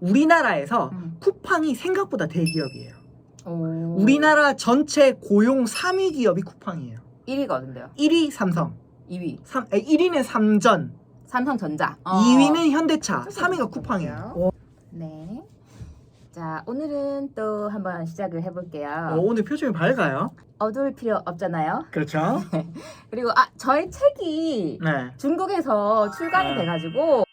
우리나라에서 음. 쿠팡이 생각보다 대기업이에요. 오. 우리나라 전체 고용 3위 기업이 쿠팡이에요. 1위거든요. 1위 삼성, 2위 3, 1위는 삼전, 삼성전자. 어. 2위는 현대차, 조금 3위가 볼게요. 쿠팡이에요. 오, 네. 자 오늘은 또 한번 시작을 해볼게요. 어, 오늘 표정이 밝아요. 어두울 필요 없잖아요. 그렇죠? 그리고 아 저희 책이 네. 중국에서 출간이 아. 돼가지고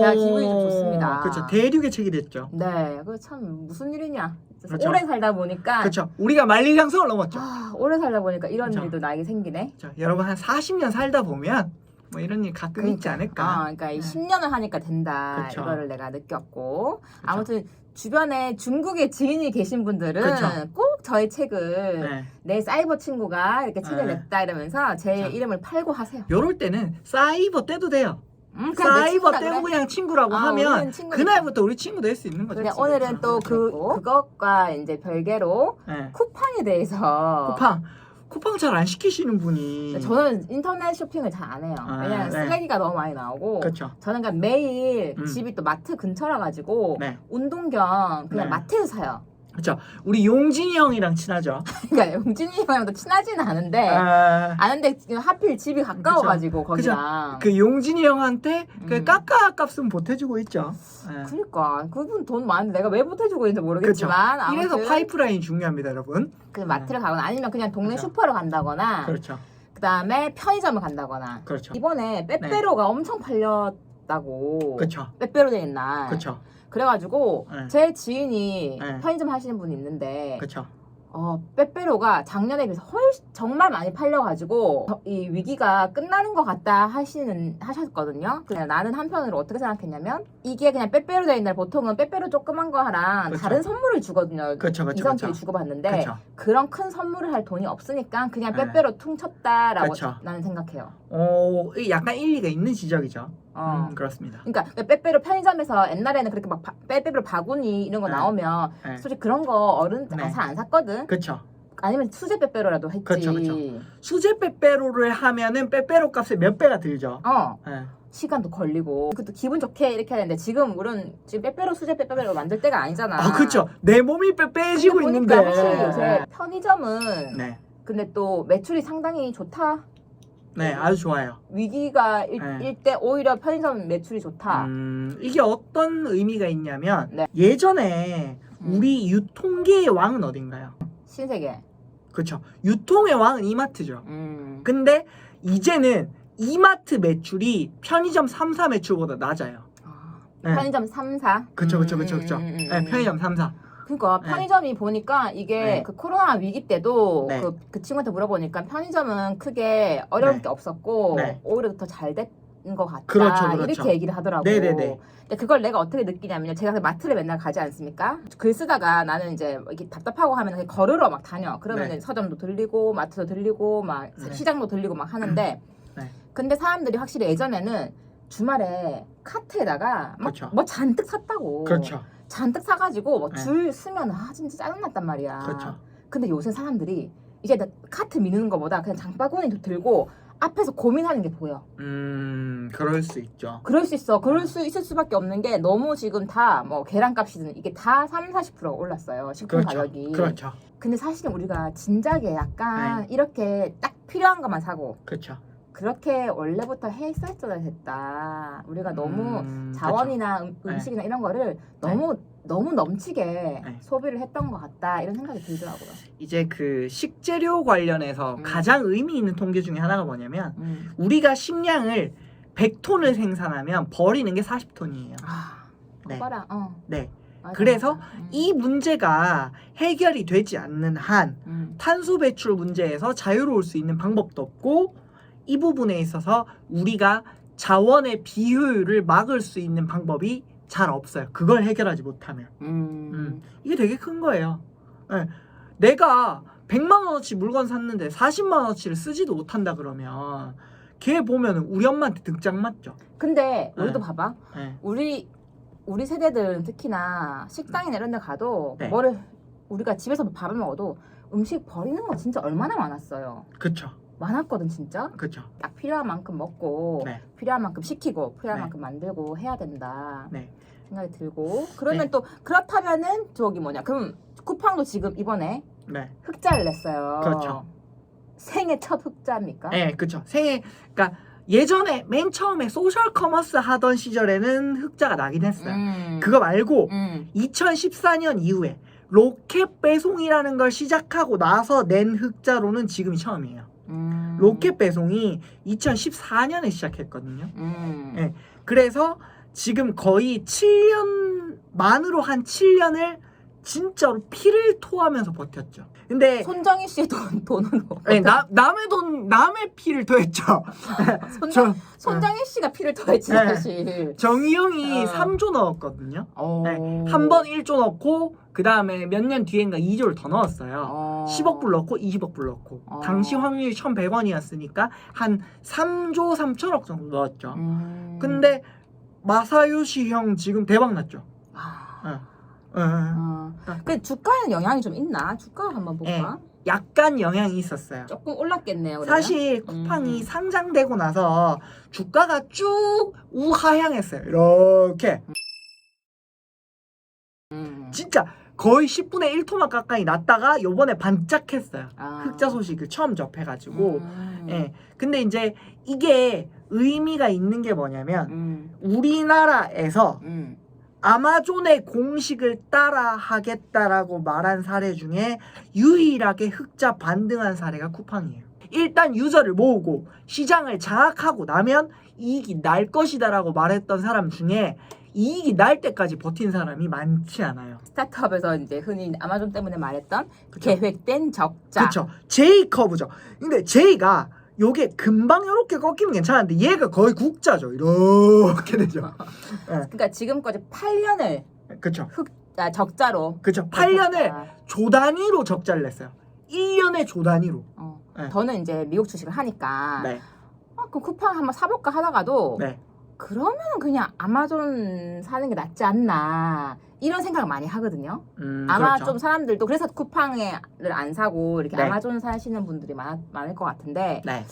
제가 기분이 좀 좋습니다. 그렇죠. 대륙의 책이 됐죠. 네, 그 참 무슨 일이냐. 그렇죠. 오래 살다 보니까 그렇죠. 우리가 만리장성을 넘었죠. 아, 오래 살다 보니까 이런 그렇죠. 일도 나에게 생기네. 자, 여러분 한 40년 살다 보면 뭐 이런 일 가끔 있지 않을까. 아, 그러니까 이 네. 10년을 하니까 된다. 그쵸. 이거를 내가 느꼈고. 그쵸. 아무튼 주변에 중국에 지인이 계신 분들은 그쵸. 꼭 저희 책을 네. 내 사이버 친구가 이렇게 책을 네. 냈다 이러면서 제 그쵸. 이름을 팔고 하세요. 요럴 때는 사이버 떼도 돼요. 음, 그냥 내 사이버 친구다 떼고 그래. 그냥 친구라고 아, 하면 우리는 친구니까. 그날부터 우리 친구 될 수 있는 거죠. 그래. 오늘은 또그 그것과 이제 별개로 네. 쿠팡에 대해서 쿠팡 쿠팡 잘 안 시키시는 분이 저는 인터넷 쇼핑을 잘 안 해요. 아, 왜냐면 네. 쓰레기가 너무 많이 나오고 그렇죠. 저는 그냥 매일 음. 집이 또 마트 근처라 가지고 네. 운동 겸 그냥 네. 마트에서 사요. 그렇죠. 우리 용진이 형이랑 친하죠. 그러니까 용진이 형이랑도 친하지는 않은데 아, 아는데 지금 하필 집이 가까워가지고 거기랑. 그 용진이 형한테 그 음. 까까 값은 보태주고 있죠. 네. 그러니까 그분 돈 많은데 내가 왜 보태주고 있는지 모르겠지만 아무튼 이래서 파이프라인이 중요합니다, 여러분. 그 마트를 가거나 아니면 그냥 동네 그렇죠. 슈퍼를 간다거나 그렇죠. 그 다음에 편의점을 간다거나 그렇죠. 이번에 빼빼로가 엄청 팔렸 다고 그렇죠. 빼빼로 되는 날 그렇죠. 그래가지고 네. 제 지인이 네. 편의점 하시는 분이 있는데 그렇죠. 어, 빼빼로가 작년에 비해서 훨씬 정말 많이 팔려가지고 어, 이 위기가 끝나는 것 같다 하시는 하셨거든요. 그냥 나는 한편으로 어떻게 생각했냐면 이게 그냥 빼빼로 데이 날 보통은 빼빼로 조그만 거랑 그쵸. 다른 선물을 주거든요. 그렇죠. 그렇죠. 이성끼리 그렇죠. 주고받는데 그렇죠. 그런 큰 선물을 할 돈이 없으니까 그냥 네. 빼빼로 퉁쳤다라고 그쵸. 나는 생각해요. 어, 이 약간 일리가 있는 지적이죠. 어. 음, 그렇습니다. 그러니까 빼빼로 편의점에서 옛날에는 그렇게 막 바- 빼빼로 바구니 이런 거 네. 나오면 네. 솔직히 그런 거 어른 네. 잘안 샀거든. 그렇죠. 아니면 수제 빼빼로라도 했지. 그쵸, 그쵸. 수제 빼빼로를 하면은 빼빼로 값의 몇 배가 들죠. 어 예. 시간도 걸리고 그것도 기분 좋게 이렇게 해야 되는데 지금 우리는 지금 빼빼로 수제 빼빼로 만들 때가 아니잖아. 아, 그렇죠. 내 몸이 빼빼지고 있는데. 보니까 확실히 요새 편의점은 네. 근데 또 매출이 상당히 좋다. 네, 아주 좋아요. 위기가 일 네. 때 오히려 편의점 매출이 좋다. 음, 이게 어떤 의미가 있냐면 네. 예전에 음. 우리 유통계의 왕은 어딘가요? 신세계. 그렇죠. 유통의 왕은 이마트죠. 음. 근데 이제는 이마트 매출이 편의점 3사 매출보다 낮아요. 아, 네. 편의점 3사. 그쵸, 그쵸, 그쵸, 그쵸. 음, 음, 음, 네, 음. 편의점 3사. 그러니까 네. 편의점이 보니까 이게 네. 그 코로나 위기 때도 네. 그, 그 친구한테 물어보니까 편의점은 크게 어려운 네. 게 없었고 네. 오히려 더잘된것 같다 그렇죠, 그렇죠. 이렇게 얘기를 하더라고. 네네네. 근데 그걸 내가 어떻게 느끼냐면요. 제가 그 마트를 맨날 가지 않습니까? 글 쓰다가 나는 이제 이렇게 답답하고 하면 걸으러 막 다녀. 그러면 네. 서점도 들리고 마트도 들리고 막 네. 시장도 들리고 막 하는데 네. 근데 사람들이 확실히 예전에는 주말에 카트에다가 막 그렇죠. 뭐 잔뜩 샀다고. 그렇죠. 잔뜩 사가지고 뭐 네. 줄 쓰면 아 진짜 짜증났단 말이야. 그렇죠. 근데 요새 사람들이 나- 카트 미는 것보다 그냥 장바구니 들고 앞에서 고민하는 게 보여. 음, 그럴 수 있죠. 그럴 수 있어. 그럴 수 있을 수밖에 없는 게 너무 지금 다 뭐 계란값이든 이게 다 3, 40%가 올랐어요. 식품 그렇죠. 가격이. 그렇죠. 근데 사실은 우리가 진작에 약간 이렇게 딱 필요한 것만 사고 그렇죠. 그렇게 원래부터 했었어야 됐다. 우리가 너무 음, 자원이나 음, 네. 음식이나 이런 거를 너무 너무 넘치게 네. 소비를 했던 것 같다 이런 생각이 들더라고요. 이제 그 식재료 관련해서 음. 가장 의미 있는 통계 중에 하나가 뭐냐면 음. 우리가 식량을 100톤을 생산하면 버리는 게 40톤이에요. 아, 네. 봐라. 어. 네. 맞아, 그래서 맞아. 음. 이 문제가 해결이 되지 않는 한 음. 탄소 배출 문제에서 자유로울 수 있는 방법도 없고 이 부분에 있어서 우리가 자원의 비효율을 막을 수 있는 방법이 잘 없어요. 그걸 해결하지 못하면. 음. 음. 이게 되게 큰 거예요. 예. 내가 100만 원어치 물건 샀는데 40만 원어치를 쓰지도 못한다 그러면 걔 보면 우리 엄마한테 등짝 맞죠. 근데 우리도 네. 봐봐. 예. 우리 우리 세대들은 특히나 식당이나 이런 데 가도 네. 뭐를 우리가 집에서 밥을 먹어도 음식 버리는 거 진짜 얼마나 많았어요. 그쵸. 많았거든 진짜. 그렇죠. 딱 필요한 만큼 먹고 네. 필요한 만큼 시키고 필요한 네. 만큼 만들고 해야 된다 네. 생각이 들고 그러면 네. 또 그렇다면은 저기 뭐냐 그럼 쿠팡도 지금 이번에 네. 흑자를 냈어요. 그렇죠. 생애 첫 흑자입니까? 네, 그렇죠. 생애 그러니까 예전에 맨 처음에 소셜 커머스 하던 시절에는 흑자가 나긴 했어요. 음. 그거 말고 음. 2014년 이후에 로켓 배송이라는 걸 시작하고 나서 낸 흑자로는 지금이 처음이에요. 음. 로켓 배송이 2014년에 시작했거든요. 음. 네. 그래서 지금 거의 7년 만으로 한 7년을 진짜로 피를 토하면서 버텼죠. 근데 손정희 씨의 돈 돈으로. 네, 나, 남의 돈 남의 피를 토했죠. 손정 저 손정희 씨가 피를 토했지 네. 사실. 정의영이 어. 3조 넣었거든요. 어. 네, 한 번 1조 넣고 그 다음에 몇 년 뒤엔가 2조를 더 넣었어요. 어. 10억 불 넣고 20억 불 넣고 어. 당시 확률이 1,100원이었으니까 한 3조 3천억 정도 넣었죠. 음. 근데 마사요시 형 지금 대박 났죠. 아. 어. 어. 어. 그 주가에는 영향이 좀 있나? 주가 한번 볼까? 약간 영향이 있었어요. 조금 올랐겠네요. 그러면? 사실 쿠팡이 음. 상장되고 나서 주가가 쭉 우하향했어요. 이렇게 음. 진짜 거의 10분의 1토막 가까이 났다가 요번에 반짝했어요. 아. 흑자 소식을 처음 접해가지고. 음. 예. 근데 이제 이게 의미가 있는 게 뭐냐면 음. 우리나라에서 음. 아마존의 공식을 따라 하겠다라고 말한 사례 중에 유일하게 흑자 반등한 사례가 쿠팡이에요. 일단 유저를 모으고 시장을 장악하고 나면 이익이 날 것이다라고 말했던 사람 중에 이익이 날 때까지 버틴 사람이 많지 않아요. 스타트업에서 이제 흔히 아마존 때문에 말했던 그쵸? 계획된 적자. 그렇죠. J 커브죠. 근데 J가 요게 금방 이렇게 꺾이면 괜찮은데 얘가 거의 국자죠. 이렇게 되죠. 그러니까 지금까지 8년을 그렇죠. 아, 적자로. 그렇죠. 8년을 버텼다. 조 단위로 적자를 냈어요. 1년에 조 단위로. 어. 네. 저는 이제 미국 주식을 하니까 네. 아, 그럼 쿠팡 한번 사볼까 하다가도 네. 그러면 그냥 아마존 사는 게 낫지 않나 이런 생각을 많이 하거든요. 음, 아마 그렇죠. 좀 사람들도 그래서 쿠팡을 안 사고 이렇게 네. 아마존 사시는 분들이 많, 많을 것 같은데 네.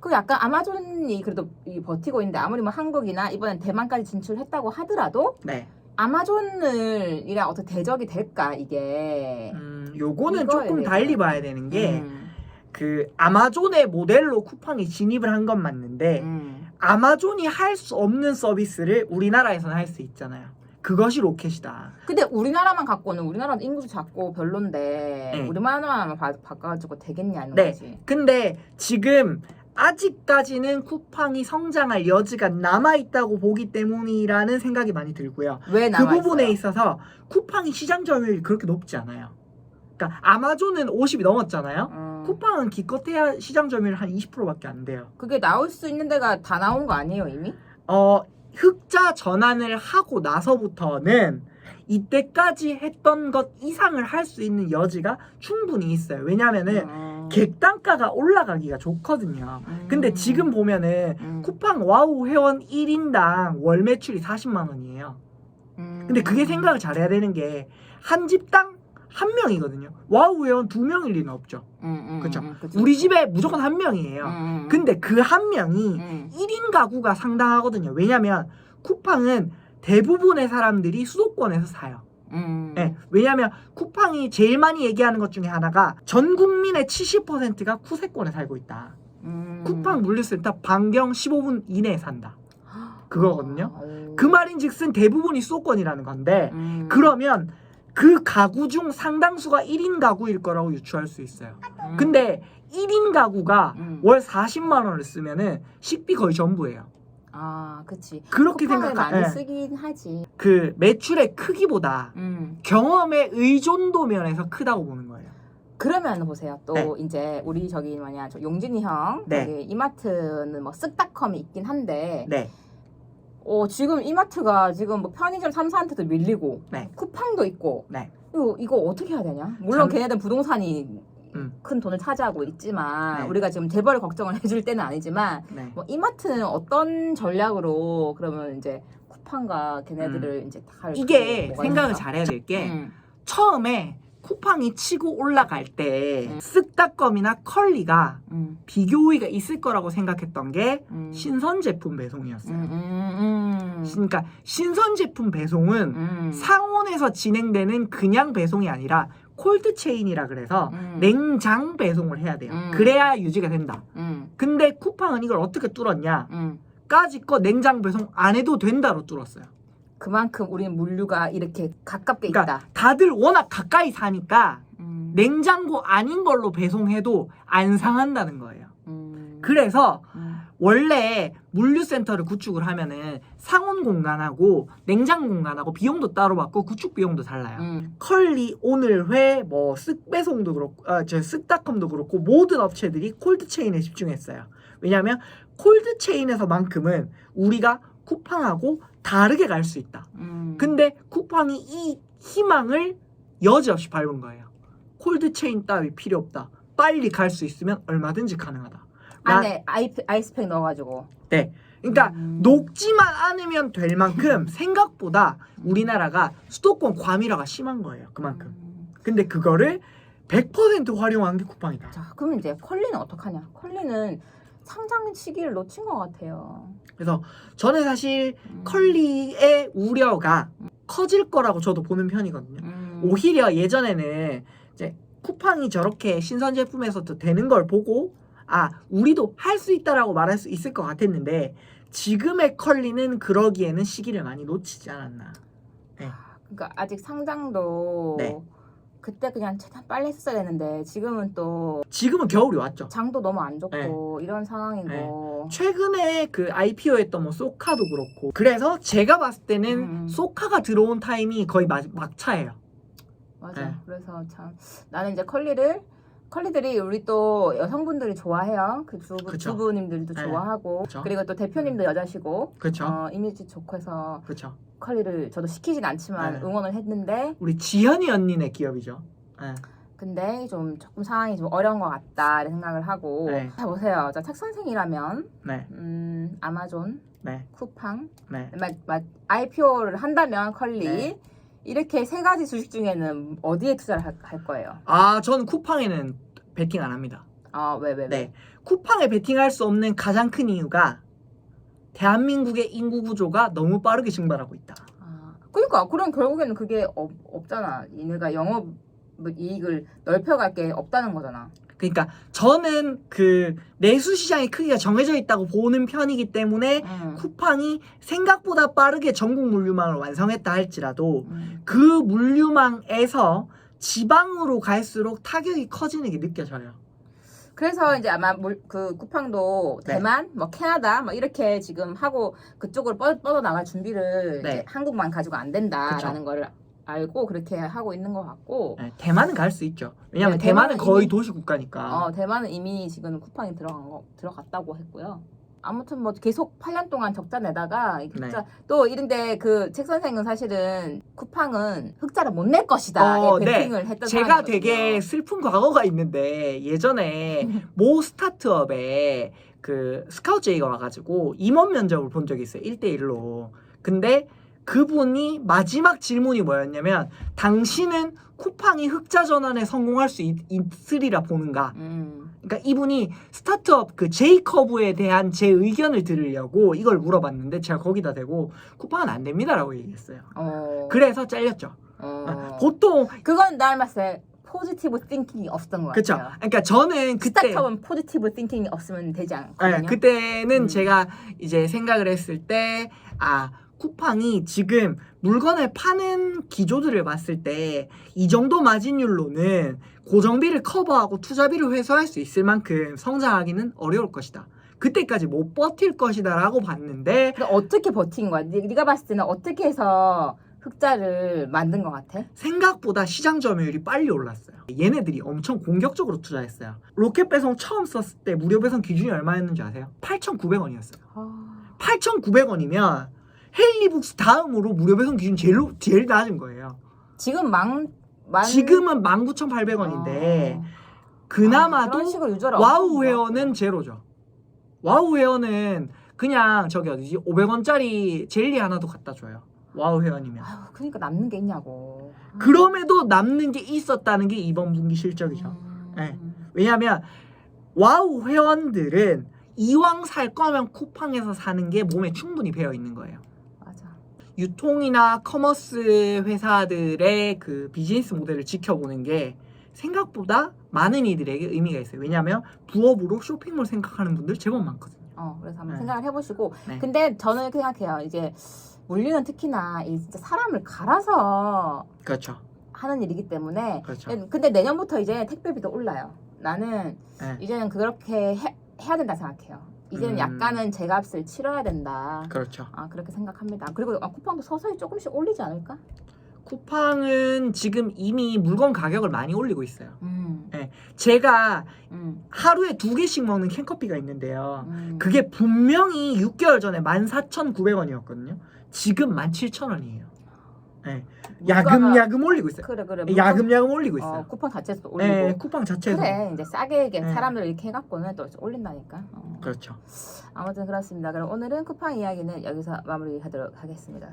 그 약간 아마존이 그래도 이 버티고 있는데 아무리 뭐 한국이나 이번엔 대만까지 진출했다고 하더라도 네. 아마존을 이랑 어떻게 대적이 될까 이게 음, 요거는 조금 대해서. 달리 봐야 되는 게그 음, 아마존의 모델로 쿠팡이 진입을 한 건 맞는데 음. 아마존이 할 수 없는 서비스를 우리나라에서는 할 수 있잖아요. 그것이 로켓이다. 근데 우리나라만 갖고는 우리나라도 인구도 작고 별론데 네. 우리나라만 바, 바꿔가지고 되겠냐는 네. 거지. 근데 지금 아직까지는 쿠팡이 성장할 여지가 남아 있다고 보기 때문이라는 생각이 많이 들고요. 왜 그 남아 부분에 있어요? 있어서 쿠팡이 시장 점유율이 그렇게 높지 않아요. 그러니까 아마존은 50이 넘었잖아요. 음, 쿠팡은 기껏해야 시장 점유율 한 20%밖에 안 돼요. 그게 나올 수 있는 데가 다 나온 거 아니에요 이미? 어, 흑자 전환을 하고 나서부터는 이때까지 했던 것 이상을 할 수 있는 여지가 충분히 있어요. 왜냐면은 음. 객단가가 올라가기가 좋거든요. 음. 근데 지금 보면은 음. 쿠팡 와우 회원 1인당 월 매출이 40만 원이에요. 음. 근데 그게 생각을 잘해야 되는 게 한 집당 한 명이거든요. 와우 회원 두 명일 리는 없죠. 음, 음, 그쵸. 음, 그쵸. 우리 집에 무조건 한 명이에요. 음, 음, 근데 그 한 명이 음. 1인 가구가 상당하거든요. 왜냐면 쿠팡은 대부분의 사람들이 수도권에서 사요. 음. 예, 왜냐면 쿠팡이 제일 많이 얘기하는 것 중에 하나가 전 국민의 70%가 쿠세권에 살고 있다. 음. 쿠팡 물류센터 반경 15분 이내에 산다. 그거거든요. 아, 오. 그 말인즉슨 대부분이 수도권이라는 건데 음. 그러면 그 가구 중 상당수가 1인 가구일 거라고 유추할 수 있어요. 음. 근데 1인 가구가 음. 월 40만 원을 쓰면은 식비 거의 전부예요. 아, 그치. 그렇게 생각하 많이 예. 쓰긴 하지. 그 매출의 크기보다 음. 경험의 의존도 면에서 크다고 보는 거예요. 그러면 보세요. 또 네. 이제 우리 저기 뭐냐 저 용진이 형 네. 이마트는 뭐 쓱닷컴이 있긴 한데 네. 어 지금 이마트가 지금 뭐 편의점 3사한테도 밀리고 네. 쿠팡도 있고 네. 이거 이거 어떻게 해야 되냐? 물론 참- 걔네들 부동산이 음. 큰 돈을 차지하고 있지만 네. 우리가 지금 재벌 걱정을 해줄 때는 아니지만 네. 뭐 이마트는 어떤 전략으로 그러면 이제 쿠팡과 걔네들을 이제 다 음. 이게 생각을 잘해야 될 게 음. 처음에 쿠팡이 치고 올라갈 때 음. 쓱닷컴이나 컬리가 음, 비교 우위가 있을 거라고 생각했던 게 음. 신선 제품 배송이었어요. 음, 음, 음. 그러니까 신선 제품 배송은 음. 상온에서 진행되는 그냥 배송이 아니라 콜드 체인이라 그래서 음. 냉장 배송을 해야 돼요. 음. 그래야 유지가 된다. 음, 근데 쿠팡은 이걸 어떻게 뚫었냐? 음. 까짓 거 냉장 배송 안 해도 된다로 뚫었어요. 그만큼 우리는 물류가 이렇게 가깝게 그러니까 있다. 다들 워낙 가까이 사니까 음, 냉장고 아닌 걸로 배송해도 안 상한다는 거예요. 음, 그래서 음, 원래 물류센터를 구축을 하면은 상온 공간하고 냉장 공간하고 비용도 따로 받고 구축 비용도 달라요. 음, 컬리, 오늘회, 뭐 쓱배송도 그렇고, 아, 저 쓱닷컴도 그렇고 모든 업체들이 콜드 체인에 집중했어요. 왜냐하면 콜드 체인에서만큼은 우리가 쿠팡하고 다르게 갈 수 있다. 음. 근데 쿠팡이 이 희망을 여지없이 밟은 거예요. 콜드 체인 따위 필요 없다. 빨리 갈 수 있으면 얼마든지 가능하다. 나- 안에 아이, 아이스팩 넣어가지고. 그러니까 음. 녹지만 않으면 될 만큼 생각보다 우리나라가 수도권 과밀화가 심한 거예요. 그만큼. 음. 근데 그거를 100% 활용한 게 쿠팡이다. 자, 그럼 이제 컬리는 어떡하냐? 컬리는 상장 시기를 놓친 것 같아요. 그래서 저는 사실 음. 컬리의 우려가 커질 거라고 저도 보는 편이거든요. 음. 오히려 예전에는 이제 쿠팡이 저렇게 신선 제품에서도 되는 걸 보고 아 우리도 할 수 있다라고 말할 수 있을 것 같았는데 지금의 컬리는 그러기에는 시기를 많이 놓치지 않았나. 그러니까 아직 상장도 네. 그때 그냥 최대한 빨리 했어야 되는데 지금은 또 지금은 겨울이 왔죠. 장도 너무 안 좋고 이런 상황이고 네. 최근에 그 IPO했던 뭐 소카도 그렇고 그래서 제가 봤을 때는 음. 소카가 들어온 타이밍이 거의 마, 막차예요. 맞아. 네. 그래서 참 나는 이제 컬리를 컬리들이 우리 또 여성분들이 좋아해요. 그 주부, 그쵸. 주부님들도 네. 좋아하고 그쵸. 그리고 또 대표님도 여자시고 그렇죠. 어, 이미지 좋고 해서 그렇죠. 컬리를 저도 시키진 않지만 네. 응원을 했는데 우리 지연이 언니네 기업이죠. 네. 근데 좀 조금 상황이 좀 어려운 것 같다 이런 생각을 하고 네. 자 보세요. 자책 선생이라면 네. 음, 아마존, 네. 쿠팡, 네. 마, 마, IPO를 한다면 컬리 네. 이렇게 세 가지 주식 중에는 어디에 투자를 할, 할 거예요? 아, 전 쿠팡에는 베팅 안 합니다. 아 왜 왜 왜? 네. 쿠팡에 베팅할 수 없는 가장 큰 이유가 대한민국의 인구 구조가 너무 빠르게 증발하고 있다. 아, 그러니까 그럼 결국에는 그게 없, 없잖아. 얘네가 영업 이익을 넓혀갈 게 없다는 거잖아. 그러니까 저는 그 내수 시장의 크기가 정해져 있다고 보는 편이기 때문에 음. 쿠팡이 생각보다 빠르게 전국 물류망을 완성했다 할지라도 음. 그 물류망에서 지방으로 갈수록 타격이 커지는 게 느껴져요. 그래서 이제 아마 물, 그 쿠팡도 네. 대만, 뭐 캐나다, 뭐 이렇게 지금 하고 그쪽으로 뻗, 뻗어 나갈 준비를 네. 이제 한국만 가지고 안 된다라는 거를 알고 그렇게 하고 있는 것 같고, 네, 대만은 갈 수 있죠. 왜냐면 네, 대만은 대만은 거의 이미- 도시 국가니까. 어, 대만은 이미 지금 쿠팡이 들어간 거 들어갔다고 했고요. 아무튼 뭐 계속 8년 동안 적자 내다가 이 흑자 또 이런데 그 책 선생은 사실은 쿠팡은 흑자를 못 낼 것이다 어, 예, 네. 베팅을 했던 제가. 되게 슬픈 과거가 있는데 예전에 모 스타트업에 그 스카우트 제이가 와가지고 임원 면접을 본 적이 있어요. 1대1로. 근데 그분이 마지막 질문이 뭐였냐면 당신은 쿠팡이 흑자 전환에 성공할 수 있, 있으리라 보는가? 음. 그러니까 이분이 스타트업 그 제이커브에 대한 제 의견을 들으려고 이걸 물어봤는데 제가 거기다 대고 쿠팡은 안 됩니다라고 얘기했어요. 어. 그래서 잘렸죠. 어. 보통 그건 날 봤을 때 포지티브 띵킹이 없었던 것 그쵸. 같아요. 그러니까 저는 그때 스타트업은 포지티브 띵킹이 없으면 되지 않거든요. 네, 그때는 음. 제가 이제 생각을 했을 때, 아, 쿠팡이 지금 물건을 파는 기조들을 봤을 때, 이 정도 마진율로는 고정비를 커버하고 투자비를 회수할 수 있을 만큼 성장하기는 어려울 것이다. 그때까지 못 버틸 것이다 라고 봤는데, 어떻게 버틴 거야? 네, 네가 봤을 때는 어떻게 해서 흑자를 만든 것 같아? 생각보다 시장 점유율이 빨리 올랐어요. 얘네들이 엄청 공격적으로 투자했어요. 로켓 배송 처음 썼을 때 무료 배송 기준이 얼마였는지 아세요? 8,900원이었어요. 아... 8,900원이면 헬리북스 다음으로 무료 배송 기준 제일, 제일 낮은 거예요. 지금 망, 망... 지금은 19,800원인데 아. 그나마도 유저를 와우 회원은 제로죠. 와우 회원은 그냥 저기 어디지 500원짜리 젤리 하나도 갖다 줘요. 와우 회원이면. 아유, 그러니까 남는 게 있냐고. 그럼에도 남는 게 있었다는 게 이번 분기 실적이죠. 음. 네. 왜냐하면 와우 회원들은 이왕 살 거면 쿠팡에서 사는 게 몸에 충분히 배어 있는 거예요. 유통이나 커머스 회사들의 그 비즈니스 모델을 지켜보는 게 생각보다 많은 이들에게 의미가 있어요. 왜냐하면 부업으로 쇼핑몰 생각하는 분들 제법 많거든요. 어, 그래서 한번 네. 생각을 해보시고. 네. 근데 저는 이렇게 생각해요. 이제 물류는 특히나 이 진짜 사람을 갈아서 그렇죠. 하는 일이기 때문에. 그렇죠. 근데 내년부터 이제 택배비도 올라요. 나는 네. 이제는 그렇게 해, 해야 된다 생각해요. 이제는 음. 약간은 제값을 치러야 된다. 그렇죠. 아 그렇게 생각합니다. 그리고 아, 쿠팡도 서서히 조금씩 올리지 않을까? 쿠팡은 지금 이미 물건 가격을 많이 올리고 있어요. 음, 제가 음, 하루에 두 개씩 먹는 캔커피가 있는데요. 음. 그게 분명히 6개월 전에 14,900원이었거든요. 지금 17,000원이에요. 네. 야금 물가가- 야금 올리고 있어요. 그래 그래 야금 야금 올리고 어, 있어요. 쿠팡 자체에서도 올리고 네, 쿠팡 자체에서 그래 이제 싸게 이게 네. 사람들 이렇게 해갖고는 또 올린다니까. 어. 그렇죠. 아무튼 그렇습니다. 그럼 오늘은 쿠팡 이야기는 여기서 마무리하도록 하겠습니다.